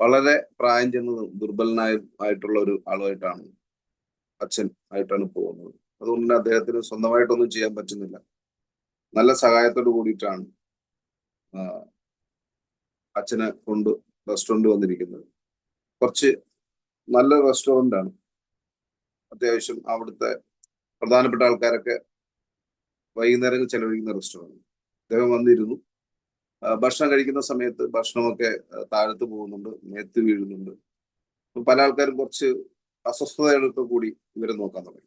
വളരെ പ്രായം ചെന്ന് ദുർബലനായ ആയിട്ടുള്ള ഒരു ആളുമായിട്ടാണ് അച്ഛൻ ആയിട്ടാണ് പോകുന്നത്. അതുകൊണ്ട് തന്നെ അദ്ദേഹത്തിന് സ്വന്തമായിട്ടൊന്നും ചെയ്യാൻ പറ്റുന്നില്ല. നല്ല സഹായത്തോട് കൂടിയിട്ടാണ് അച്ഛനെ കൊണ്ട് റെസ്റ്റോറന്റ് വന്നിരിക്കുന്നത്. കുറച്ച് നല്ല റെസ്റ്റോറന്റ് ആണ് അത്യാവശ്യം അവിടുത്തെ പ്രധാനപ്പെട്ട ആൾക്കാരൊക്കെ വൈകുന്നേരങ്ങൾ ചെലവഴിക്കുന്ന റെസ്റ്റോറന്റ്. അദ്ദേഹം വന്നിരുന്നു. ഭക്ഷണം കഴിക്കുന്ന സമയത്ത് ഭക്ഷണമൊക്കെ താഴത്ത് പോകുന്നുണ്ട് മേത്ത് വീഴുന്നുണ്ട്. പല ആൾക്കാരും കുറച്ച് അസ്വസ്ഥതകളൊക്കെ കൂടി ഇവരെ നോക്കാൻ തുടങ്ങി.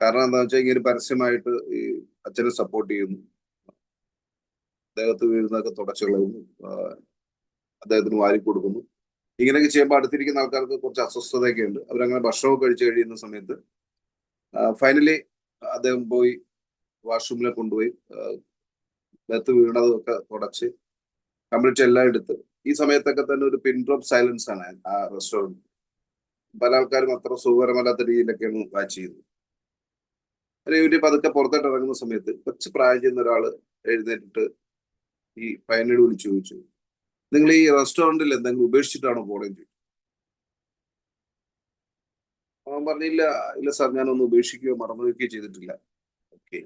കാരണം എന്താണെന്ന് വെച്ചാൽ ഇങ്ങനെ പരസ്യമായിട്ട് ഈ അച്ഛനെ സപ്പോർട്ട് ചെയ്യുന്നു. അദ്ദേഹത്ത് വീഴുന്നതൊക്കെ തുടച്ചു കളയുന്നു അദ്ദേഹത്തിന് വാരി കൊടുക്കുന്നു. ഇങ്ങനെയൊക്കെ ചെയ്യുമ്പോൾ അടുത്തിരിക്കുന്ന ആൾക്കാർക്ക് കുറച്ച് അസ്വസ്ഥതയൊക്കെ ഉണ്ട്. അവരങ്ങനെ ഭക്ഷണമൊക്കെ കഴിച്ചു കഴിയുന്ന സമയത്ത് ഫൈനലി അദ്ദേഹം പോയി വാഷ്റൂമിലെ കൊണ്ടുപോയി നെത്ത് ഒക്കെ തുടച്ച് കംപ്ലീറ്റ് എല്ലാം എടുത്ത്. ഈ സമയത്തൊക്കെ തന്നെ ഒരു പിൻ ഡ്രോപ്പ് സൈലൻസ് ആണ് ആ റെസ്റ്റോറന്റ് പല ആൾക്കാരും അത്ര സുഖകരമല്ലാത്ത രീതിയിലൊക്കെയാണ് വാച്ച് ചെയ്യുന്നത്. ഒരു ഇവർ പതുക്കെ പുറത്തോട്ട് ഇറങ്ങുന്ന സമയത്ത് കൊച്ചു പ്രായം ചെയ്യുന്ന ഒരാൾ എഴുന്നേറ്റിട്ട് ഈ പയ്യനോട് വിളിച്ചു ചോദിച്ചു. നിങ്ങൾ ഈ റെസ്റ്റോറന്റിൽ എന്തെങ്കിലും ഉപേക്ഷിച്ചിട്ടാണോ പോണേന്ന് ചോദിച്ചു. അവൻ പറഞ്ഞില്ല ഇല്ല സാർ ഞാനൊന്നും ഉപേക്ഷിക്കുകയോ മറന്നു വയ്ക്കുകയോ ചെയ്തിട്ടില്ല. ഓക്കെ.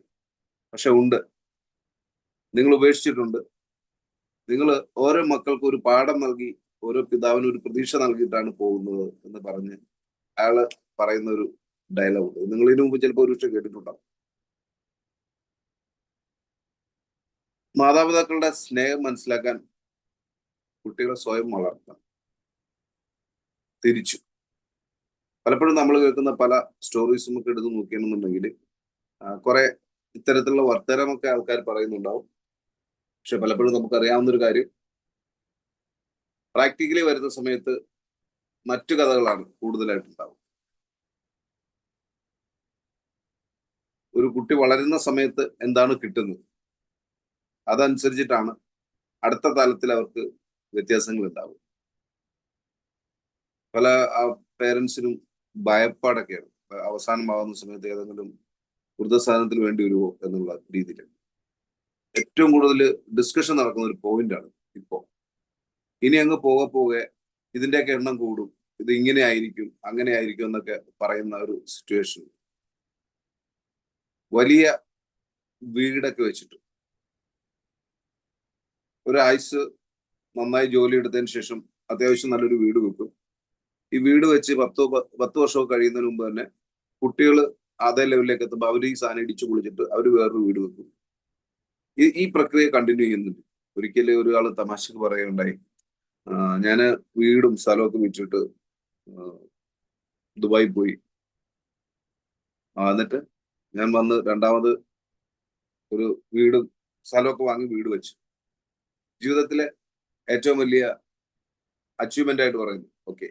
പക്ഷെ ഉണ്ട്. നിങ്ങൾ ഉപേക്ഷിച്ചിട്ടുണ്ട്. നിങ്ങൾ ഓരോ മക്കൾക്കും ഒരു പാഠം നൽകി ഓരോ പിതാവിനും ഒരു പ്രതീക്ഷ നൽകിയിട്ടാണ് പോകുന്നത് എന്ന് പറഞ്ഞ് അയാൾ പറയുന്ന ഒരു ഡയലോഗ് നിങ്ങൾ ഇതിനു മുമ്പ് ചിലപ്പോൾ ഒരു പക്ഷെ കേട്ടിട്ടുണ്ടാവും. മാതാപിതാക്കളുടെ സ്നേഹം മനസ്സിലാക്കാൻ കുട്ടികളെ സ്വയം വളർത്താം. തിരിച്ചു. പലപ്പോഴും നമ്മൾ കേൾക്കുന്ന പല സ്റ്റോറീസും ഒക്കെ എടുത്ത് നോക്കിയെന്നുണ്ടെങ്കിൽ കുറെ ഇത്തരത്തിലുള്ള വർത്തനമൊക്കെ ആൾക്കാർ പറയുന്നുണ്ടാവും. പക്ഷെ പലപ്പോഴും നമുക്ക് അറിയാവുന്ന ഒരു കാര്യം പ്രാക്ടിക്കലി വരുന്ന സമയത്ത് മറ്റു കഥകളാണ് കൂടുതലായിട്ടുണ്ടാവുക. ഒരു കുട്ടി വളരുന്ന സമയത്ത് എന്താണ് കിട്ടുന്നത്? അതനുസരിച്ചിട്ടാണ് അടുത്ത തലത്തിൽ അവർക്ക് വ്യത്യാസങ്ങൾ ഉണ്ടാവുക പല ആ പേരൻസിനും ഭയപ്പാടൊക്കെയാണ്. അവസാനമാകുന്ന സമയത്ത് ഏതെങ്കിലും വൃദ്ധസാധനത്തിന് വേണ്ടി വരുമോ എന്നുള്ള രീതിയിൽ ഏറ്റവും കൂടുതൽ ഡിസ്കഷൻ നടക്കുന്ന ഒരു പോയിന്റാണ് ആണ് ഇപ്പോ. ഇനി അങ്ങ് പോകെ പോകെ ഇതിന്റെയൊക്കെ എണ്ണം കൂടും. ഇത് ഇങ്ങനെ ആയിരിക്കും അങ്ങനെ ആയിരിക്കും എന്നൊക്കെ പറയുന്ന ഒരു സിറ്റുവേഷൻ വലിയ വീടൊക്കെ വെച്ചിട്ട്. ഒരാഴ്ച നന്നായി ജോലി എടുത്തതിന് ശേഷം അത്യാവശ്യം നല്ലൊരു വീട് വെക്കും. ഈ വീട് വെച്ച് പത്തോ പത്ത് വർഷമോ കഴിയുന്നതിന് മുമ്പ് തന്നെ കുട്ടികൾ അതേ ലെവലിലേക്ക് എത്തുമ്പോൾ അവർ ഈ സാധനം ഇടിച്ചു കുളിച്ചിട്ട് അവർ വേറൊരു വീട് വെക്കും. ഈ പ്രക്രിയ കണ്ടിന്യൂ ചെയ്യുന്നുണ്ട്. ഒരിക്കലും ഒരാൾ തമാശക്ക് പറയുകയുണ്ടായി ഞാൻ വീടും സ്ഥലമൊക്കെ വിറ്റിട്ട് ദുബായി പോയി. എന്നിട്ട് ഞാൻ വന്ന് രണ്ടാമത് ഒരു വീടും സ്ഥലമൊക്കെ വാങ്ങി വീട് വെച്ചു. ജീവിതത്തിലെ ഏറ്റവും വലിയ അച്ചീവ്മെന്റ് ആയിട്ട് പറയുന്നു. ഓക്കെ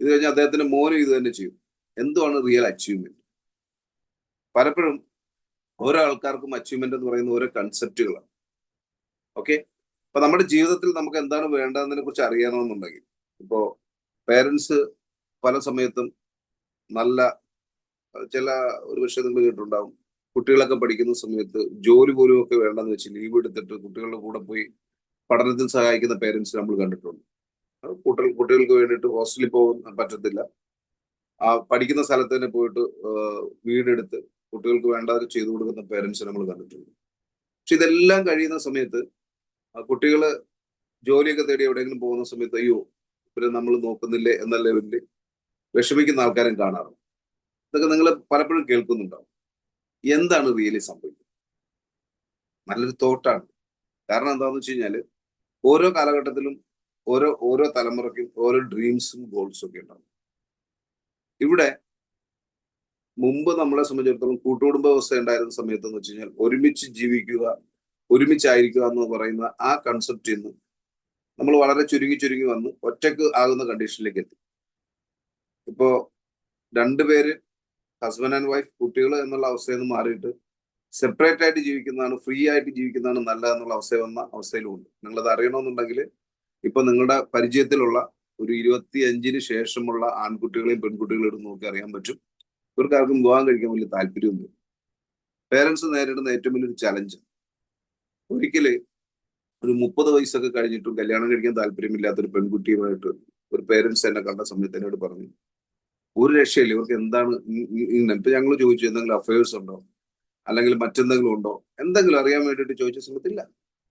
ഇത് കഴിഞ്ഞാൽ അദ്ദേഹത്തിന്റെ മോനും ഇത് തന്നെ ചെയ്യും. എന്തുവാണ് റിയൽ അച്ചീവ്മെന്റ് പലപ്പോഴും ഓരോ ആൾക്കാർക്കും അച്ചീവ്മെന്റ് എന്ന് പറയുന്ന ഓരോ കൺസെപ്റ്റുകളാണ് ഓക്കെ അപ്പൊ നമ്മുടെ ജീവിതത്തിൽ നമുക്ക് എന്താണ് വേണ്ടതെന്നതിനെ കുറിച്ച് അറിയണമെന്നുണ്ടെങ്കിൽ ഇപ്പോ പേരൻസ് പല സമയത്തും നല്ല ചില ഒരു പക്ഷേ നിങ്ങൾ കേട്ടിട്ടുണ്ടാവും കുട്ടികളൊക്കെ പഠിക്കുന്ന സമയത്ത് ജോലി പോലും ഒക്കെ വേണ്ടെന്ന് വെച്ച് ലീവ് എടുത്തിട്ട് കുട്ടികളുടെ കൂടെ പോയി പഠനത്തിൽ സഹായിക്കുന്ന പേരൻസ് നമ്മൾ കണ്ടിട്ടുണ്ട്. കുട്ടികൾ കുട്ടികൾക്ക് വേണ്ടിയിട്ട് ഹോസ്റ്റലിൽ പോകാൻ പറ്റത്തില്ല. ആ പഠിക്കുന്ന സ്ഥലത്ത് തന്നെ പോയിട്ട് വീടെടുത്ത് കുട്ടികൾക്ക് വേണ്ടത് ചെയ്തു കൊടുക്കുന്ന പേരൻസ് നമ്മൾ കണ്ടിട്ടുണ്ട്. പക്ഷെ ഇതെല്ലാം കഴിയുന്ന സമയത്ത് കുട്ടികൾ ജോലിയൊക്കെ തേടി എവിടെയെങ്കിലും പോകുന്ന സമയത്ത് അയ്യോ ഇവരെ നമ്മൾ നോക്കുന്നില്ലേ എന്ന ലെവലിൽ വിഷമിക്കുന്ന ആൾക്കാരും കാണാറുണ്ട്. ഇതൊക്കെ നിങ്ങൾ പലപ്പോഴും കേൾക്കുന്നുണ്ടാവും. എന്താണ് റിയലി സംഭവിക്കുന്നത്? നല്ലൊരു തോട്ടാണ്. കാരണം എന്താണെന്ന് വെച്ച് കഴിഞ്ഞാൽ ഓരോ കാലഘട്ടത്തിലും ഓരോ ഓരോ തലമുറയ്ക്കും ഓരോ ഡ്രീംസും ഗോൾസും ഒക്കെ ഉണ്ടാവും. ഇവിടെ മുമ്പ് നമ്മളെ സംബന്ധിച്ചിടത്തോളം കൂട്ടുകുടുംബ വ്യവസ്ഥ ഉണ്ടായിരുന്ന സമയത്ത് എന്ന് വെച്ച് കഴിഞ്ഞാൽ ഒരുമിച്ച് ജീവിക്കുക ഒരുമിച്ചായിരിക്കുക എന്ന് പറയുന്ന ആ കൺസെപ്റ്റിൽ നിന്ന് നമ്മൾ വളരെ ചുരുങ്ങി ചുരുങ്ങി വന്ന് ഒറ്റയ്ക്ക് ആകുന്ന കണ്ടീഷനിലേക്ക് എത്തി. ഇപ്പോ രണ്ടുപേര് ഹസ്ബൻഡ് ആൻഡ് വൈഫ് കുട്ടികൾ എന്നുള്ള അവസ്ഥയിൽ നിന്ന് മാറിയിട്ട് സെപ്പറേറ്റ് ആയിട്ട് ജീവിക്കുന്നതാണ് ഫ്രീ ആയിട്ട് ജീവിക്കുന്നതാണ് നല്ലത് എന്നുള്ള അവസ്ഥ വന്ന അവസ്ഥയിലുമുണ്ട്. നിങ്ങളത് അറിയണമെന്നുണ്ടെങ്കിൽ ഇപ്പൊ നിങ്ങളുടെ പരിചയത്തിലുള്ള ഒരു ഇരുപത്തി അഞ്ചിന് ശേഷമുള്ള ആൺകുട്ടികളെയും പെൺകുട്ടികളെയും എടുത്ത് നോക്കി അറിയാൻ പറ്റും. ഇവർക്ക് ആർക്കും വിവാഹം കഴിക്കാൻ വലിയ താല്പര്യമൊന്നും പേരൻസ് നേരിടുന്ന ഏറ്റവും വലിയൊരു ചലഞ്ച് ഒരിക്കൽ ഒരു മുപ്പത് വയസ്സൊക്കെ കഴിഞ്ഞിട്ടും കല്യാണം കഴിക്കാൻ താല്പര്യമില്ലാത്ത ഒരു പെൺകുട്ടിയുമായിട്ട് ഒരു പേരൻസ് എന്നെ കണ്ട സമയത്ത് എന്നോട് പറഞ്ഞു ഒരു രക്ഷയില്ല ഇവർക്ക് എന്താണ് ഇപ്പൊ ഞങ്ങൾ ചോദിച്ചു എന്തെങ്കിലും അഫയേഴ്സ് ഉണ്ടോ? അല്ലെങ്കിൽ മറ്റെന്തെങ്കിലും ഉണ്ടോ? എന്തെങ്കിലും അറിയാൻ വേണ്ടിയിട്ട് ചോദിച്ച സമയത്ത് ഇല്ല.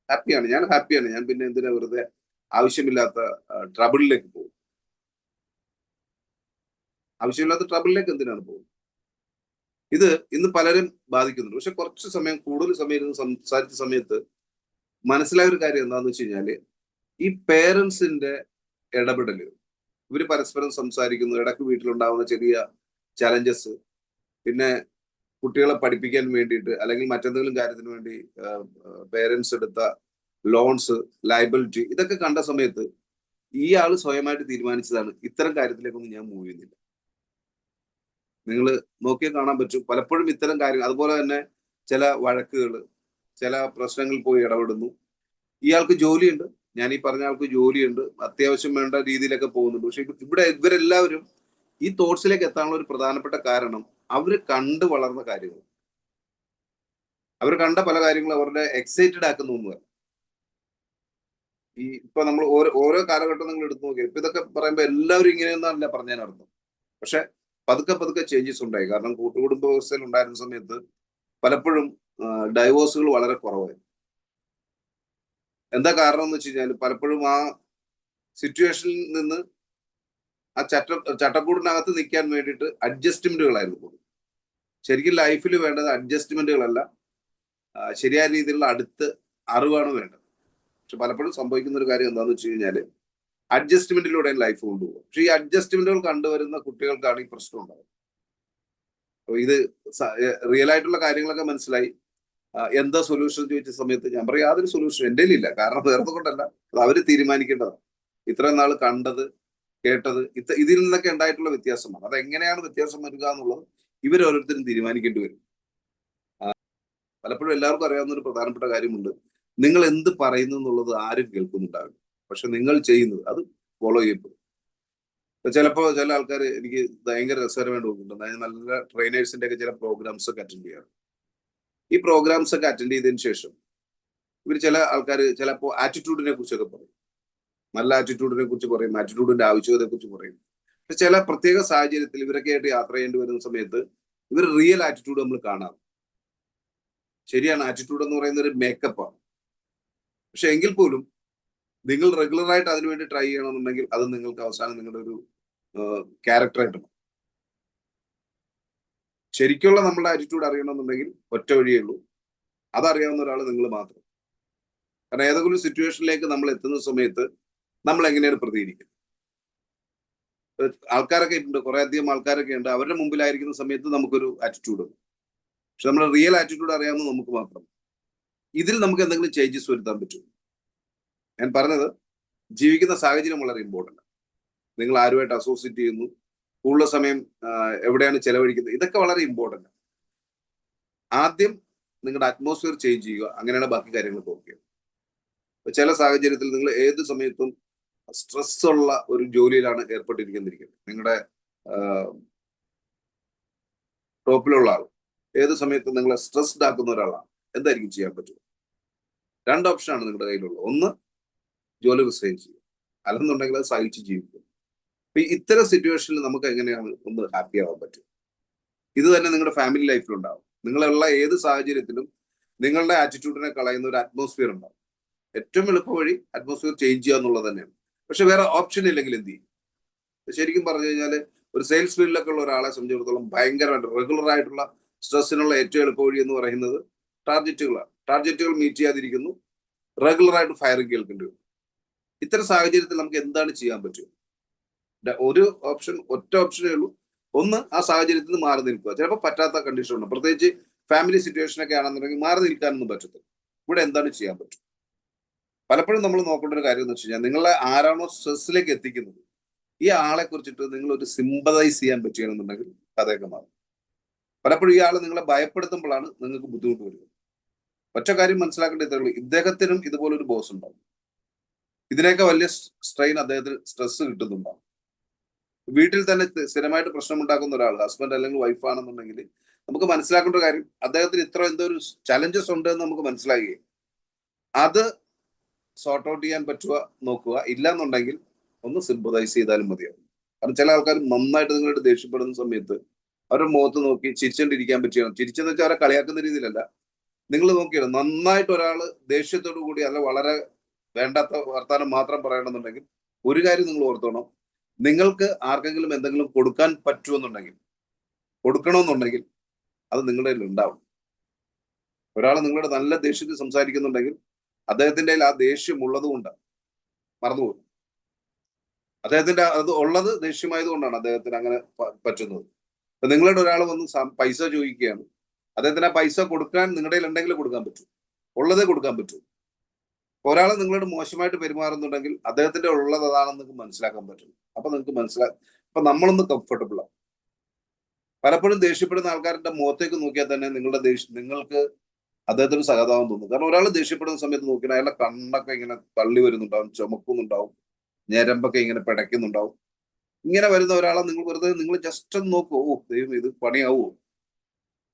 ഹാപ്പിയാണ് ഞാൻ ഹാപ്പിയാണ് ഞാൻ പിന്നെ എന്തിനാ വെറുതെ ആവശ്യമില്ലാത്ത ട്രബിളിലേക്ക് പോകും. ആവശ്യമില്ലാത്ത ട്രബിളിലേക്ക് എന്തിനാണ് പോകുന്നത്? ഇത് ഇന്ന് പലരും ബാധിക്കുന്നുണ്ട്. പക്ഷെ കുറച്ച് സമയം കൂടുതൽ സമയം ഇരുന്ന് സംസാരിച്ച സമയത്ത് മനസ്സിലായ ഒരു കാര്യം എന്താണെന്ന് വെച്ച് കഴിഞ്ഞാൽ ഈ പേരൻസിന്റെ ഇടപെടൽ ഇവർ പരസ്പരം സംസാരിക്കുന്നു ഇടയ്ക്ക് വീട്ടിലുണ്ടാവുന്ന ചെറിയ ചലഞ്ചസ് പിന്നെ കുട്ടികളെ പഠിപ്പിക്കാൻ വേണ്ടിയിട്ട് അല്ലെങ്കിൽ മറ്റെന്തെങ്കിലും കാര്യത്തിന് വേണ്ടി പേരൻസ് എടുത്ത ലോൺസ് ലൈബിലിറ്റി ഇതൊക്കെ കണ്ട സമയത്ത് ഈ ആൾ സ്വയമായിട്ട് തീരുമാനിച്ചതാണ്. ഇത്തരം കാര്യത്തിലേക്കൊന്നും ഞാൻ മൂവ് ചെയ്യുന്നില്ല. നിങ്ങൾ നോക്കിയാൽ കാണാൻ പറ്റും. പലപ്പോഴും ഇത്തരം കാര്യങ്ങൾ അതുപോലെ തന്നെ ചില വഴക്കുകൾ ചില പ്രശ്നങ്ങൾ പോയി ഇടപെടുന്നു. ഇയാൾക്ക് ജോലിയുണ്ട്. ഞാൻ ഈ പറഞ്ഞ ആൾക്ക് ജോലിയുണ്ട്. അത്യാവശ്യം വേണ്ട രീതിയിലൊക്കെ പോകുന്നുണ്ട്. പക്ഷെ ഇവിടെ ഇവരെല്ലാവരും ഈ തോട്ട്സിലേക്ക് എത്താനുള്ള ഒരു പ്രധാനപ്പെട്ട കാരണം അവർ കണ്ടു വളർന്ന കാര്യങ്ങൾ അവർ കണ്ട പല കാര്യങ്ങളും അവരുടെ എക്സൈറ്റഡ് ആക്കുന്ന ഒന്നുമല്ല. ഈ ഇപ്പൊ നമ്മൾ ഓരോ ഓരോ കാലഘട്ടം നിങ്ങൾ എടുത്തു നോക്കിയാൽ ഇപ്പൊ ഇതൊക്കെ പറയുമ്പോൾ എല്ലാവരും ഇങ്ങനെയൊന്നല്ല പറഞ്ഞതിനർത്ഥം. പക്ഷെ പതുക്കെ പതുക്കെ ചേഞ്ചസ് ഉണ്ടായി. കാരണം കൂട്ടുകുടുംബ വ്യവസ്ഥയിൽ ഉണ്ടായിരുന്ന സമയത്ത് പലപ്പോഴും ഡൈവോഴ്സുകൾ വളരെ കുറവായിരുന്നു. എന്താ കാരണം എന്ന് വെച്ച് കഴിഞ്ഞാൽ പലപ്പോഴും ആ സിറ്റുവേഷനിൽ നിന്ന് ആ ചട്ട ചട്ടക്കൂടിനകത്ത് നിൽക്കാൻ വേണ്ടിയിട്ട് അഡ്ജസ്റ്റ്മെന്റുകളായിരുന്നു കൂടുതൽ ശരിക്കും ലൈഫിൽ വേണ്ടത് അഡ്ജസ്റ്റ്മെന്റുകളല്ല ശരിയായ രീതിയിലുള്ള അടുത്ത് അറിവാണ് വേണ്ടത്. പക്ഷെ പലപ്പോഴും സംഭവിക്കുന്ന ഒരു കാര്യം എന്താണെന്ന് വെച്ച് കഴിഞ്ഞാൽ അഡ്ജസ്റ്റ്മെന്റിലൂടെ ലൈഫ് കൊണ്ടുപോകും. പക്ഷെ ഈ അഡ്ജസ്റ്റ്മെന്റുകൾ കണ്ടുവരുന്ന കുട്ടികൾക്കാണ് ഈ പ്രശ്നം ഉണ്ടാകുന്നത് ഇത് റിയൽ ആയിട്ടുള്ള കാര്യങ്ങളൊക്കെ മനസ്സിലായി. എന്താ സൊല്യൂഷൻ ചോദിച്ച സമയത്ത് ഞാൻ പറയും യാതൊരു സൊല്യൂഷൻ എന്റെ ഇല്ല കാരണം വേറെ കൊണ്ടല്ല. അത് അവർ തീരുമാനിക്കേണ്ടതാണ്. ഇത്രയും നാൾ കണ്ടത് കേട്ടത് ഇത്ത ഇതിൽ നിന്നൊക്കെ ഉണ്ടായിട്ടുള്ള വ്യത്യാസമാണ്. അത് എങ്ങനെയാണ് വ്യത്യാസം വരിക എന്നുള്ളത് ഇവർ ഓരോരുത്തരും തീരുമാനിക്കേണ്ടി വരും. പലപ്പോഴും എല്ലാവർക്കും അറിയാവുന്ന ഒരു പ്രധാനപ്പെട്ട കാര്യമുണ്ട്. നിങ്ങൾ എന്ത് പറയുന്നു എന്നുള്ളത് ആരും കേൾക്കുന്നുണ്ടാവില്ല. പക്ഷെ നിങ്ങൾ ചെയ്യുന്നത് അത് ഫോളോ ചെയ്യപ്പെടും. ഇപ്പൊ ചിലപ്പോ ചില ആൾക്കാർ എനിക്ക് ഭയങ്കര രസകരമായിട്ട് അതായത് നല്ല ട്രെയിനേഴ്സിന്റെ ഒക്കെ ചില പ്രോഗ്രാംസ് ഒക്കെ അറ്റൻഡ് ചെയ്യാറ്. ഈ പ്രോഗ്രാംസ് ഒക്കെ അറ്റൻഡ് ചെയ്തതിന് ശേഷം ഇവർ ചില ആൾക്കാർ ചിലപ്പോൾ ആറ്റിറ്റ്യൂഡിനെ കുറിച്ചൊക്കെ പറയും. നല്ല ആറ്റിറ്റ്യൂഡിനെ കുറിച്ച് പറയും. ആറ്റിറ്റ്യൂഡിന്റെ ആവശ്യകതയെ കുറിച്ച് പറയും. ചില പ്രത്യേക സാഹചര്യത്തിൽ ഇവരൊക്കെ ആയിട്ട് യാത്ര ചെയ്യേണ്ടി വരുന്ന സമയത്ത് ഇവർ റിയൽ ആറ്റിറ്റ്യൂഡ് നമ്മൾ കാണാം ശരിയാണ്. ആറ്റിറ്റ്യൂഡ് എന്ന് പറയുന്ന ഒരു മേക്കപ്പാണ് പക്ഷെ എങ്കിൽ പോലും നിങ്ങൾ റെഗുലർ ആയിട്ട് അതിനുവേണ്ടി ട്രൈ ചെയ്യണമെന്നുണ്ടെങ്കിൽ അത് നിങ്ങൾക്ക് അവസാനം നിങ്ങളുടെ ഒരു ക്യാരക്ടറായിട്ട് ശരിക്കുള്ള നമ്മുടെ ആറ്റിറ്റ്യൂഡ് അറിയണമെന്നുണ്ടെങ്കിൽ ഒറ്റ വഴിയേ ഉള്ളൂ. അതറിയാവുന്ന ഒരാൾ നിങ്ങൾ മാത്രം. കാരണം ഏതെങ്കിലും സിറ്റുവേഷനിലേക്ക് നമ്മൾ എത്തുന്ന സമയത്ത് നമ്മൾ എങ്ങനെയാണ് പ്രതികരിക്കുന്നത്? ആൾക്കാരൊക്കെ ഉണ്ട് കുറെ അധികം ആൾക്കാരൊക്കെ ഉണ്ട് അവരുടെ മുമ്പിലായിരിക്കുന്ന സമയത്ത് നമുക്കൊരു ആറ്റിറ്റ്യൂഡ് പക്ഷെ നമ്മുടെ റിയൽ ആറ്റിറ്റ്യൂഡ് അറിയാവുന്നത് നമുക്ക് മാത്രം. ഇതിൽ നമുക്ക് എന്തെങ്കിലും ചേഞ്ചസ് വരുത്താൻ പറ്റും ഞാൻ പറഞ്ഞത് ജീവിക്കുന്ന സാഹചര്യം വളരെ ഇമ്പോർട്ടന്റ് നിങ്ങൾ ആരുമായിട്ട് അസോസിയേറ്റ് ചെയ്യുന്നു കൂടുതൽ സമയം എവിടെയാണ് ചെലവഴിക്കുന്നത് ഇതൊക്കെ വളരെ ഇമ്പോർട്ടന്റ് ആദ്യം നിങ്ങളുടെ അറ്റ്മോസ്ഫിയർ ചേഞ്ച് ചെയ്യുക അങ്ങനെയാണ് ബാക്കി കാര്യങ്ങൾ ഓക്കെ ചില സാഹചര്യത്തിൽ നിങ്ങൾ ഏത് സമയത്തും സ്ട്രെസ് ഉള്ള ഒരു ജോലിയിലാണ് ഏർപ്പെട്ടിരിക്കുന്നിരിക്കുന്നത് നിങ്ങളുടെ ടോപ്പിലുള്ള ആൾ ഏത് സമയത്തും നിങ്ങളെ സ്ട്രെസ്ഡ് ആക്കുന്ന ഒരാളാണ്. എന്തായിരിക്കും ചെയ്യാൻ പറ്റുക? രണ്ട് ഓപ്ഷനാണ് നിങ്ങളുടെ കയ്യിലുള്ളത്. ഒന്ന് ജോലി റിസൈൻ ചെയ്യും. അല്ലെന്നുണ്ടെങ്കിൽ അത് സഹിച്ച് ജീവിക്കും. അപ്പൊ ഇത്തരം സിറ്റുവേഷനിൽ നമുക്ക് എങ്ങനെയാണ് ഒന്ന് ഹാപ്പി ആവാൻ പറ്റും ഇത് തന്നെ നിങ്ങളുടെ ഫാമിലി ലൈഫിലുണ്ടാവും നിങ്ങളുള്ള ഏത് സാഹചര്യത്തിലും നിങ്ങളുടെ ആറ്റിറ്റ്യൂഡിനെ കളയുന്ന ഒരു അറ്റ്മോസ്ഫിയർ ഉണ്ടാവും. ഏറ്റവും എളുപ്പ വഴി അറ്റ്മോസ്ഫിയർ ചേഞ്ച് ചെയ്യുക എന്നുള്ളത് തന്നെയാണ്. പക്ഷെ വേറെ ഓപ്ഷൻ ഇല്ലെങ്കിൽ എന്ത് ചെയ്യും? ശരിക്കും പറഞ്ഞു കഴിഞ്ഞാൽ ഒരു സെയിൽസ് ഫീൽഡിലൊക്കെ ഉള്ള ഒരാളെ സംബന്ധിച്ചിടത്തോളം ഭയങ്കരമായിട്ട് റെഗുലർ ആയിട്ടുള്ള സ്ട്രെസ്സിനുള്ള ഏറ്റവും എളുപ്പ വഴി എന്ന് പറയുന്നത് ടാർഗറ്റുകളാണ് ടാർഗറ്റുകൾ മീറ്റ് ചെയ്യാതിരിക്കുന്നു. റെഗുലർ ആയിട്ട് ഫയറിംഗ് കേൾക്കേണ്ടി വരും. ഇത്തരം സാഹചര്യത്തിൽ നമുക്ക് എന്താണ് ചെയ്യാൻ പറ്റുക? ഒരു ഓപ്ഷൻ ഒറ്റ ഓപ്ഷനേ ഉള്ളൂ. ഒന്ന് ആ സാഹചര്യത്തിൽ നിന്ന് മാറി നിൽക്കുക. ചിലപ്പോൾ പറ്റാത്ത കണ്ടീഷൻ ഉണ്ട്. പ്രത്യേകിച്ച് ഫാമിലി സിറ്റുവേഷൻ ഒക്കെ ആണെന്നുണ്ടെങ്കിൽ മാറി നിൽക്കാനൊന്നും പറ്റത്തില്ല. ഇവിടെ എന്താണ് ചെയ്യാൻ പറ്റും പലപ്പോഴും നമ്മൾ നോക്കേണ്ട ഒരു കാര്യം എന്ന് വെച്ച് കഴിഞ്ഞാൽ നിങ്ങളെ ആരാണോ സ്ട്രെസ്സിലേക്ക് എത്തിക്കുന്നത് ഈ ആളെ കുറിച്ചിട്ട് നിങ്ങൾ ഒരു സിമ്പതൈസ് ചെയ്യാൻ പറ്റുകയാണെന്നുണ്ടെങ്കിൽ കഥയൊക്കെ മാറും പലപ്പോഴും ഈ ആൾ നിങ്ങളെ ഭയപ്പെടുത്തുമ്പോഴാണ് നിങ്ങൾക്ക് ബുദ്ധിമുട്ട് വരുന്നത്. ഒറ്റ കാര്യം മനസ്സിലാക്കേണ്ടത് ഇത്രയുള്ളൂ ഇദ്ദേഹത്തിനും ഇതുപോലൊരു ബോസ് ഉണ്ടാവും. ഇതിനേക്കാൾ വലിയ സ്ട്രെയിൻ അദ്ദേഹത്തിന് സ്ട്രെസ് കിട്ടുന്നുണ്ടാവും വീട്ടിൽ തന്നെ സ്ഥി- സ്ഥിരമായിട്ട് പ്രശ്നം ഉണ്ടാക്കുന്ന ഒരാൾ ഹസ്ബൻഡ് അല്ലെങ്കിൽ വൈഫ് ആണെന്നുണ്ടെങ്കിൽ നമുക്ക് മനസ്സിലാക്കേണ്ട ഒരു കാര്യം അദ്ദേഹത്തിന് ഇത്ര എന്തോ ഒരു ചലഞ്ചസ് ഉണ്ട് എന്ന് നമുക്ക് മനസ്സിലാകുകയും അത് സോർട്ട് ഔട്ട് ചെയ്യാൻ പറ്റുക നോക്കുക. ഇല്ലാന്നുണ്ടെങ്കിൽ ഒന്ന് സിമ്പതൈസ് ചെയ്താലും മതിയാവും. കാരണം ചില ആൾക്കാർ നന്നായിട്ട് നിങ്ങളോട് ദേഷ്യപ്പെടുന്ന സമയത്ത് അവരുടെ മുഖത്ത് നോക്കി ചിരിച്ചോണ്ടിരിക്കാൻ പറ്റിയാണ് ചിരിച്ചെന്ന് വെച്ചാൽ അവരെ കളിയാക്കുന്ന രീതിയിലല്ല. നിങ്ങൾ നോക്കിയാണ് നന്നായിട്ട് ഒരാൾ ദേഷ്യത്തോടു കൂടി അല്ല വളരെ വേണ്ടാത്ത വർത്തമാനം മാത്രം പറയണമെന്നുണ്ടെങ്കിൽ ഒരു കാര്യം നിങ്ങൾ ഓർത്തോണം. നിങ്ങൾക്ക് ആർക്കെങ്കിലും എന്തെങ്കിലും കൊടുക്കാൻ പറ്റുമെന്നുണ്ടെങ്കിൽ കൊടുക്കണമെന്നുണ്ടെങ്കിൽ അത് നിങ്ങളുടെ കയ്യിൽ ഉണ്ടാവും ഒരാൾ നിങ്ങളുടെ നല്ല ദേഷ്യത്തിൽ സംസാരിക്കുന്നുണ്ടെങ്കിൽ അദ്ദേഹത്തിന്റെ ആ ദേഷ്യം ഉള്ളത് കൊണ്ട് മറന്നുപോകും. അദ്ദേഹത്തിന്റെ അത് ഉള്ളത് ദേഷ്യമായത് കൊണ്ടാണ് അദ്ദേഹത്തിന് അങ്ങനെ പറ്റുന്നത്. ഇപ്പൊ നിങ്ങളുടെ ഒരാൾ വന്ന് പൈസ ചോദിക്കുകയാണ്. അദ്ദേഹത്തിന് ആ പൈസ കൊടുക്കാൻ നിങ്ങളുടെ കയ്യിൽ ഉണ്ടെങ്കിൽ കൊടുക്കാൻ പറ്റൂ. ഉള്ളതേ കൊടുക്കാൻ പറ്റൂ. ഒരാൾ നിങ്ങളോട് മോശമായിട്ട് പെരുമാറുന്നുണ്ടെങ്കിൽ അദ്ദേഹത്തിന്റെ ഉള്ളത് അതാണെന്ന് നിങ്ങൾക്ക് മനസ്സിലാക്കാൻ പറ്റും. അപ്പൊ നിങ്ങൾക്ക് മനസ്സിലാ അപ്പൊ നമ്മളൊന്ന് കംഫർട്ടബിൾ ആവും പലപ്പോഴും ദേഷ്യപ്പെടുന്ന ആൾക്കാരുടെ മുഖത്തേക്ക് നോക്കിയാൽ തന്നെ നിങ്ങളുടെ ദേഷ്യം നിങ്ങൾക്ക് അദ്ദേഹത്തിന് സഹതാപം തോന്നും. കാരണം ഒരാൾ ദേഷ്യപ്പെടുന്ന സമയത്ത് നോക്കിയാൽ അയാളുടെ കണ്ണൊക്കെ ഇങ്ങനെ തള്ളി വരുന്നുണ്ടാവും ചുമക്കുന്നുണ്ടാവും ഞരമ്പൊക്കെ ഇങ്ങനെ പിടയ്ക്കുന്നുണ്ടാവും. ഇങ്ങനെ വരുന്ന ഒരാളെ നിങ്ങൾ വെറുതെ നിങ്ങൾ ജസ്റ്റ് ഒന്ന് നോക്കൂ. ഓ ദൈവം ഇത് പണിയാവോ?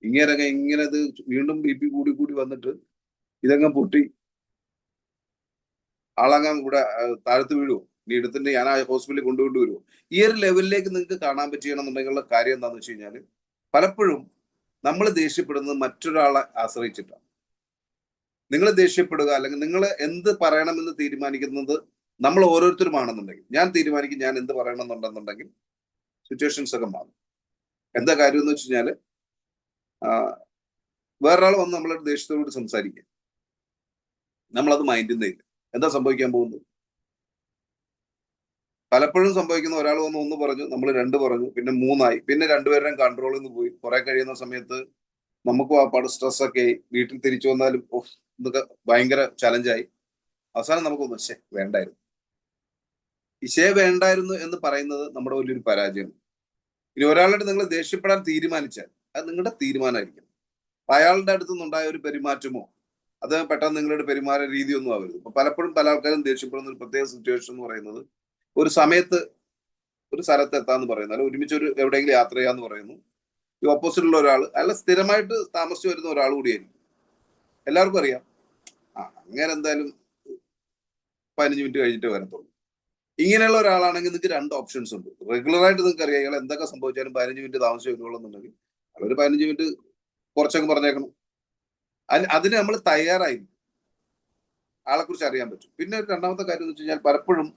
ഇങ്ങനെ ഇങ്ങനെ ഇത് വീണ്ടും ബി പി കൂടി കൂടി വന്നിട്ട് ഇതങ്ങ് പൊട്ടി. ആളങ്ങ് ഇവിടെ താഴ്ത്ത് വീഴുവോ? ഇനി എടുത്തിട്ട് ഞാൻ ആ ഹോസ്പിറ്റലിൽ കൊണ്ടുകൊണ്ട് വരുമോ ഈ ഒരു ലെവലിലേക്ക് നിങ്ങൾക്ക് കാണാൻ പറ്റുകയാണെന്നുണ്ടെങ്കിലുള്ള കാര്യം എന്താണെന്ന് വെച്ച് കഴിഞ്ഞാൽ പലപ്പോഴും നമ്മൾ ദേഷ്യപ്പെടുന്നത് മറ്റൊരാളെ ആശ്രയിച്ചിട്ടാണ്. നിങ്ങൾ ദേഷ്യപ്പെടുക അല്ലെങ്കിൽ നിങ്ങൾ എന്ത് പറയണമെന്ന് തീരുമാനിക്കുന്നത് നമ്മൾ ഓരോരുത്തരുമാണെന്നുണ്ടെങ്കിൽ ഞാൻ തീരുമാനിക്കും ഞാൻ എന്ത് പറയണമെന്നുണ്ടെന്നുണ്ടെങ്കിൽ സിറ്റുവേഷൻസ് ഒക്കെ മാറും. എന്താ കാര്യം എന്ന് വെച്ച് കഴിഞ്ഞാൽ വേറൊരാൾ വന്ന് നമ്മളൊരു ദേഷ്യത്തോട് സംസാരിക്കുക. നമ്മളത് മൈൻഡ് ചെയ്യുന്നില്ല എന്താ സംഭവിക്കാൻ പോകുന്നത്? പലപ്പോഴും സംഭവിക്കുന്ന ഒരാൾ വന്ന് ഒന്ന് പറഞ്ഞു നമ്മൾ രണ്ട് പറഞ്ഞു പിന്നെ മൂന്നായി പിന്നെ രണ്ടുപേരുടെയും കൺട്രോളിൽ നിന്ന് പോയി. കുറെ കഴിയുന്ന സമയത്ത് നമുക്കും ആ പാട് സ്ട്രെസ് ഒക്കെ ആയി. വീട്ടിൽ തിരിച്ചു വന്നാലും ഇതൊക്കെ ഭയങ്കര ചലഞ്ചായി അവസാനം നമുക്കൊന്ന് ശേ വേണ്ടായിരുന്നു. ഇശേ വേണ്ടായിരുന്നു എന്ന് പറയുന്നത് നമ്മുടെ വലിയൊരു പരാജയമാണ് ഇനി ഒരാളുടെ നിങ്ങൾ ദേഷ്യപ്പെടാൻ തീരുമാനിച്ചാൽ അത് നിങ്ങളുടെ തീരുമാനമായിരിക്കും അയാളുടെ അടുത്തുനിന്നുണ്ടായ ഒരു പെരുമാറ്റമോ അത് പെട്ടെന്ന് നിങ്ങളുടെ പെരുമാറ രീതിയൊന്നും ആവരുത്. അപ്പൊ പലപ്പോഴും പല ആൾക്കാരും ദേഷ്യപ്പെടുന്ന ഒരു പ്രത്യേക സിറ്റുവേഷൻ എന്ന് പറയുന്നത് ഒരു സമയത്ത് ഒരു സ്ഥലത്ത് എത്താന്ന് പറയുന്നു. അല്ലെങ്കിൽ ഒരുമിച്ച് ഒരു എവിടെയെങ്കിലും യാത്ര ചെയ്യാന്ന് പറയുന്നു. ഈ ഓപ്പോസിറ്റുള്ള ഒരാൾ അല്ല സ്ഥിരമായിട്ട് താമസിച്ചു വരുന്ന ഒരാൾ കൂടിയായിരിക്കും എല്ലാവർക്കും അറിയാം. ആ അങ്ങനെ എന്തായാലും പതിനഞ്ച് മിനിറ്റ് കഴിഞ്ഞിട്ട് വരത്തുള്ളൂ. ഇങ്ങനെയുള്ള ഒരാളാണെങ്കിൽ നിങ്ങൾക്ക് രണ്ട് ഓപ്ഷൻസ് ഉണ്ട്. റെഗുലർ ആയിട്ട് നിങ്ങൾക്ക് അറിയാം ഇയാൾ എന്തൊക്കെ സംഭവിച്ചാലും പതിനഞ്ച് മിനിറ്റ് താമസിച്ച് വരുന്നുള്ളൂ എന്നുണ്ടെങ്കിൽ അവർ പതിനഞ്ച് മിനിറ്റ് കുറച്ചൊക്കെ പറഞ്ഞേക്കണം. അതിന് നമ്മൾ തയ്യാറായിരിക്കും. ആളെ കുറിച്ച് അറിയാൻ പറ്റും. പിന്നെ രണ്ടാമത്തെ കാര്യം എന്ന് വെച്ച് കഴിഞ്ഞാൽ പലപ്പോഴും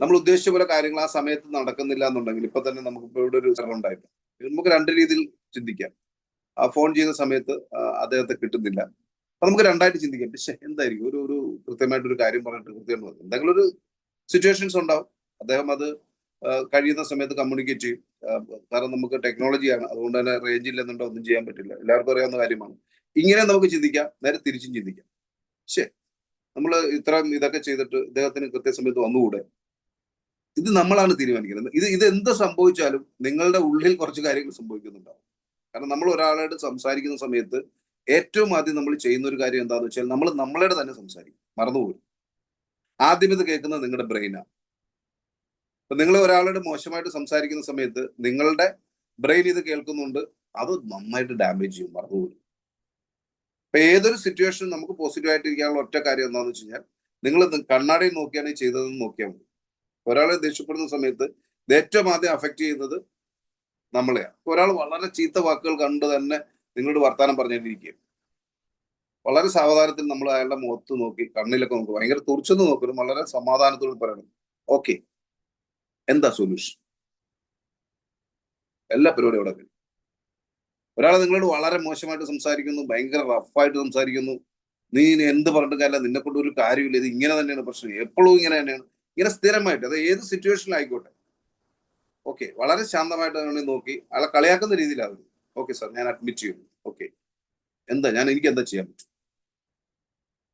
നമ്മൾ ഉദ്ദേശിച്ച പോലെ കാര്യങ്ങൾ ആ സമയത്ത് നടക്കുന്നില്ല എന്നുണ്ടെങ്കിൽ ഇപ്പൊ തന്നെ നമുക്ക് ഇപ്പൊ ഇവിടെ ഒരു സ്ഥലം ഉണ്ടായില്ല നമുക്ക് രണ്ട് രീതിയിൽ ചിന്തിക്കാം. ആ ഫോൺ ചെയ്യുന്ന സമയത്ത് അദ്ദേഹത്തെ കിട്ടുന്നില്ല. അപ്പൊ നമുക്ക് രണ്ടായിട്ട് ചിന്തിക്കാം. പക്ഷെ എന്തായിരിക്കും? ഒരു ഒരു കൃത്യമായിട്ട് ഒരു കാര്യം പറഞ്ഞിട്ട് കൃത്യം എന്തെങ്കിലും ഒരു സിറ്റുവേഷൻസ് ഉണ്ടാവും. അദ്ദേഹം അത് കഴിയുന്ന സമയത്ത് കമ്മ്യൂണിക്കേറ്റ് ചെയ്യും. കാരണം നമുക്ക് ടെക്നോളജിയാണ് അതുകൊണ്ട് തന്നെ റേഞ്ച് ഇല്ലെന്നുണ്ടോ ഒന്നും ചെയ്യാൻ പറ്റില്ല. എല്ലാവർക്കും അറിയാവുന്ന കാര്യമാണ്. ഇങ്ങനെ നമുക്ക് ചിന്തിക്കാം നേരെ തിരിച്ചും ചിന്തിക്കാം. ശേ നമ്മൾ ഇത്രയും ഇതൊക്കെ ചെയ്തിട്ട് ഇദ്ദേഹത്തിന് കൃത്യസമയത്ത് വന്നുകൂടെ? ഇത് നമ്മളാണ് തീരുമാനിക്കുന്നത്. ഇത് ഇത് എന്ത് സംഭവിച്ചാലും നിങ്ങളുടെ ഉള്ളിൽ കുറച്ച് കാര്യങ്ങൾ സംഭവിക്കുന്നുണ്ടാവും. കാരണം നമ്മൾ ഒരാളോട് സംസാരിക്കുന്ന സമയത്ത് ഏറ്റവും ആദ്യം നമ്മൾ ചെയ്യുന്ന ഒരു കാര്യം എന്താണെന്ന് വെച്ചാൽ നമ്മൾ നമ്മളോട് തന്നെ സംസാരിക്കും. മറന്നുപോകും. ആദ്യം ഇത് കേൾക്കുന്നത് നിങ്ങളുടെ ബ്രെയിനാണ് അപ്പൊ നിങ്ങൾ ഒരാളോട് മോശമായിട്ട് സംസാരിക്കുന്ന സമയത്ത് നിങ്ങളുടെ ബ്രെയിൻ ഇത് കേൾക്കുന്നുണ്ട് അത് നന്നായിട്ട് ഡാമേജ് ചെയ്യും മറന്നുപോകും. അപ്പൊ ഏതൊരു സിറ്റുവേഷനും നമുക്ക് പോസിറ്റീവ് ആയിട്ട് ഇരിക്കാനുള്ള ഒറ്റ കാര്യം എന്താണെന്ന് വെച്ച് കഴിഞ്ഞാൽ നിങ്ങൾ കണ്ണാടിയിൽ നോക്കിയാണ് ചെയ്തതെന്ന് നോക്കിയാൽ മതി. ഒരാളെ ദേഷ്യപ്പെടുന്ന സമയത്ത് ഇത് ഏറ്റവും ആദ്യം അഫക്റ്റ് ചെയ്യുന്നത് നമ്മളെയാണ്. ഇപ്പൊ ഒരാൾ വളരെ ചീത്ത വാക്കുകൾ കണ്ട് തന്നെ നിങ്ങളോട് വർത്താനം പറഞ്ഞുകൊണ്ടിരിക്കുക വളരെ സാവധാനത്തിൽ നമ്മൾ അയാളുടെ മുഖത്ത് നോക്കി കണ്ണിലൊക്കെ നോക്കും ഭയങ്കര തുറച്ചെന്ന് നോക്കണം വളരെ സമാധാനത്തോട് പറയണം. ഓക്കെ എന്താ സൊല്യൂഷൻ എല്ലാ പരിപാടിയും അവിടെ ഒരാൾ നിങ്ങളോട് വളരെ മോശമായിട്ട് സംസാരിക്കുന്നു ഭയങ്കര റഫായിട്ട് സംസാരിക്കുന്നു. നീ എന്ത് പറഞ്ഞിട്ട് കാര്യമില്ല. നിന്നെ കൊണ്ട് ഒരു കാര്യമില്ല ഇത് ഇങ്ങനെ തന്നെയാണ് പ്രശ്നം. എപ്പോഴും ഇങ്ങനെ തന്നെയാണ്. ഇങ്ങനെ സ്ഥിരമായിട്ട് അത് ഏത് സിറ്റുവേഷനിലായിക്കോട്ടെ ഓക്കെ വളരെ ശാന്തമായിട്ട് നോക്കി. അയാളെ കളിയാക്കുന്ന രീതിയിലാവും ഓക്കെ സാർ ഞാൻ അഡ്മിറ്റ് ചെയ്യുന്നു. ഓക്കെ എന്താ? ഞാൻ എനിക്ക് എന്താ ചെയ്യാൻ പറ്റും?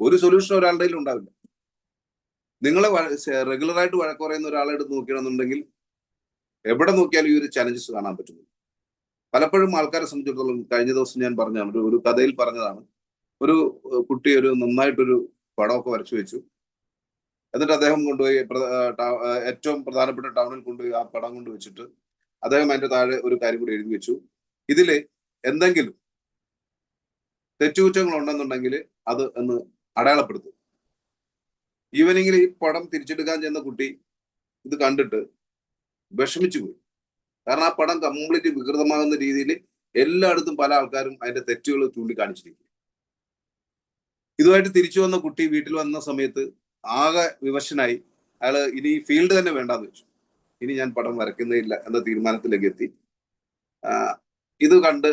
ഒരു സൊല്യൂഷൻ ഒരാളുടെ കയ്യിൽ ഉണ്ടാവില്ല. നിങ്ങളെ റെഗുലറായിട്ട് വഴക്ക് പറയുന്ന ഒരാളെടുത്ത് നോക്കുകയാണെന്നുണ്ടെങ്കിൽ എവിടെ നോക്കിയാലും ഈ ഒരു ചലഞ്ചസ് കാണാൻ പറ്റുന്നു പലപ്പോഴും ആൾക്കാരെ സംബന്ധിച്ചിടത്തോളം കഴിഞ്ഞ ദിവസം ഞാൻ പറഞ്ഞതാണ് ഒരു ഒരു കഥയിൽ പറഞ്ഞതാണ്. ഒരു കുട്ടി ഒരു നന്നായിട്ടൊരു പടമൊക്കെ വരച്ചു വെച്ചു. എന്നിട്ട് അദ്ദേഹം കൊണ്ടുപോയി ഏറ്റവും പ്രധാനപ്പെട്ട ടൗണിൽ കൊണ്ടുപോയി ആ പടം കൊണ്ട് വെച്ചിട്ട് അദ്ദേഹം അതിന്റെ താഴെ ഒരു കാര്യം കൂടി എഴുതി വെച്ചു. ഇതിൽ എന്തെങ്കിലും തെറ്റുകുറ്റങ്ങൾ ഉണ്ടെന്നുണ്ടെങ്കിൽ അത് എന്ന് അടയാളപ്പെടുത്തും. ഈവനിങ്ങിൽ ഈ പടം തിരിച്ചെടുക്കാൻ ചെന്ന കുട്ടി ഇത് കണ്ടിട്ട് വിഷമിച്ചു പോയി. കാരണം ആ പടം കംപ്ലീറ്റ് വികൃതമാകുന്ന രീതിയിൽ എല്ലായിടത്തും പല ആൾക്കാരും അതിന്റെ തെറ്റുകൾ ചൂണ്ടിക്കാണിച്ചിരിക്കും ഇതുമായിട്ട് തിരിച്ചു വന്ന കുട്ടി വീട്ടിൽ വന്ന സമയത്ത് ആകെ വിവശനായി. അയാൾ ഇനി ഫീൽഡ് തന്നെ വേണ്ടാന്ന് വെച്ചു. ഇനി ഞാൻ പടം വരയ്ക്കുന്നില്ല എന്ന തീരുമാനത്തിലേക്ക് എത്തി. ഇത് കണ്ട്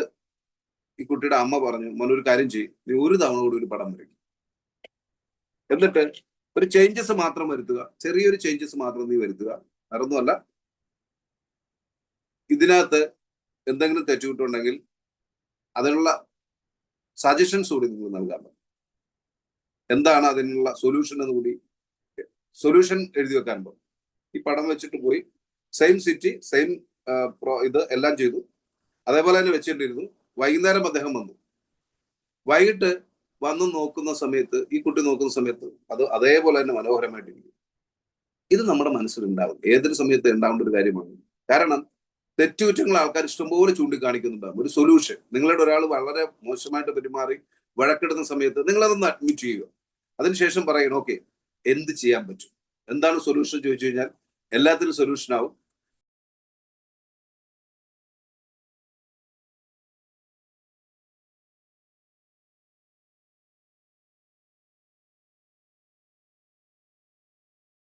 ഈ കുട്ടിയുടെ അമ്മ പറഞ്ഞു മോനൊരു കാര്യം ചെയ്യും. നീ ഒരു തവണ കൂടി ഒരു പടം വരയ്ക്കും. എന്നിട്ട് ഒരു ചേഞ്ചസ് മാത്രം വരുത്തുക. ചെറിയൊരു ചേഞ്ചസ് മാത്രം നീ വരുത്തുക. വേറൊന്നുമല്ല. ഇതിനകത്ത് എന്തെങ്കിലും തെറ്റുകിട്ടുണ്ടെങ്കിൽ അതിനുള്ള സജഷൻസ് കൂടി നിങ്ങൾ നൽകാൻ പറ്റും. എന്താണ് അതിനുള്ള സൊല്യൂഷൻ എന്ന് കൂടി സൊല്യൂഷൻ എഴുതി വെക്കാൻ പോകും ഈ പടം വെച്ചിട്ട് പോയി സെയിം സിറ്റി സെയിം ഇത് എല്ലാം ചെയ്തു. അതേപോലെ തന്നെ വെച്ചിട്ടിരുന്നു. വൈകുന്നേരം അദ്ദേഹം വന്നു. വൈകിട്ട് വന്ന് നോക്കുന്ന സമയത്ത് ഈ കുട്ടി നോക്കുന്ന സമയത്ത് അത് അതേപോലെ തന്നെ മനോഹരമായിട്ടിരിക്കും ഇത് നമ്മുടെ മനസ്സിലുണ്ടാവും. ഏതൊരു സമയത്ത് ഉണ്ടാവേണ്ട ഒരു കാര്യമാണ്. കാരണം തെറ്റുകുറ്റങ്ങൾ ആൾക്കാർ ഇഷ്ടംപോലെ ചൂണ്ടിക്കാണിക്കുന്നുണ്ടാകും ഒരു സൊല്യൂഷൻ നിങ്ങളുടെ ഒരാൾ വളരെ മോശമായിട്ട് പെരുമാറി വഴക്കിടുന്ന സമയത്ത് നിങ്ങൾ അതൊന്ന് അഡ്മിറ്റ് ചെയ്യുക. അതിനുശേഷം പറയണം ഓക്കെ എന്ത് ചെയ്യാൻ പറ്റും? എന്താണ് സൊല്യൂഷൻ ചോദിച്ചു കഴിഞ്ഞാൽ എല്ലാത്തിനും സൊല്യൂഷൻ ആവും.